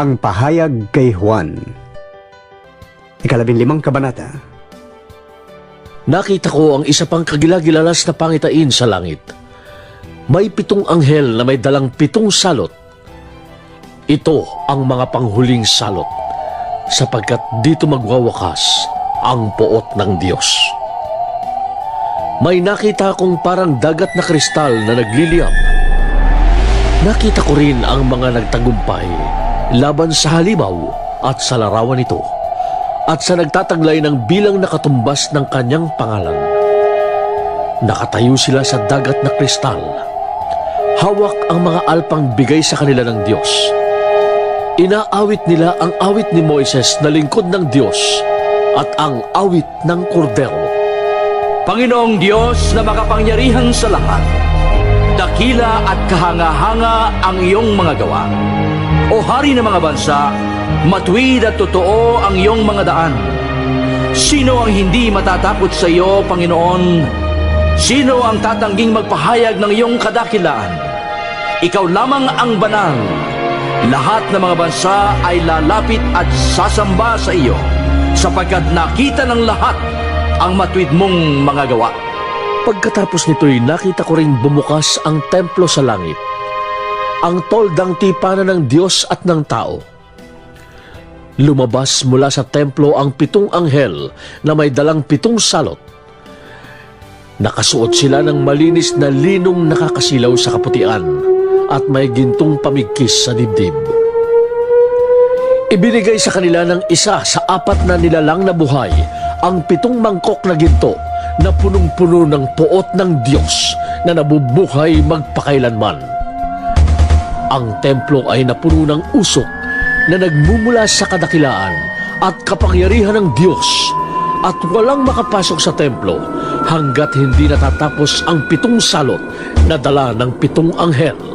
Ang pahayag kay Juan. Ikalabing limang kabanata. Nakita ko ang isa pang kagilagilalas na pangitain sa langit. May pitong anghel na may dalang pitong salot. Ito ang mga panghuling salot, sapagkat dito magwawakas ang poot ng Diyos. May nakita akong parang dagat na kristal na nagliliyab. Nakita ko rin ang mga nagtagumpay laban sa halimaw at sa larawan nito at sa nagtataglay ng bilang nakatumbas ng kanyang pangalan. Nakatayo sila sa dagat na kristal. Hawak ang mga alpang bigay sa kanila ng Diyos. Inaawit nila ang awit ni Moises na lingkod ng Diyos at ang awit ng kordero. Panginoong Diyos na makapangyarihan sa lahat, dakila at kahanga-hanga ang iyong mga gawa. O hari ng mga bansa, matuwid at totoo ang iyong mga daan. Sino ang hindi matatakot sa iyo, Panginoon? Sino ang tatangging magpahayag ng iyong kadakilaan? Ikaw lamang ang banal. Lahat ng mga bansa ay lalapit at sasamba sa iyo sapagkat nakita ng lahat ang matuwid mong mga gawa. Pagkatapos nito'y nakita ko ring bumukas ang templo sa langit. Ang toldang tipanan ng Diyos at ng tao. Lumabas mula sa templo ang pitong anghel na may dalang pitong salot. Nakasuot sila ng malinis na linong nakakasilaw sa kaputian at may gintong pamigkis sa dibdib. Ibinigay sa kanila ng isa sa apat na nilalang na buhay ang pitong mangkok na ginto na punong-puno ng poot ng Diyos na nabubuhay magpakailanman. Ang templo ay napuno ng usok na nagmumula sa kadakilaan at kapangyarihan ng Diyos at walang makapasok sa templo hanggat hindi natatapos ang pitong salot na dala ng pitong anghel.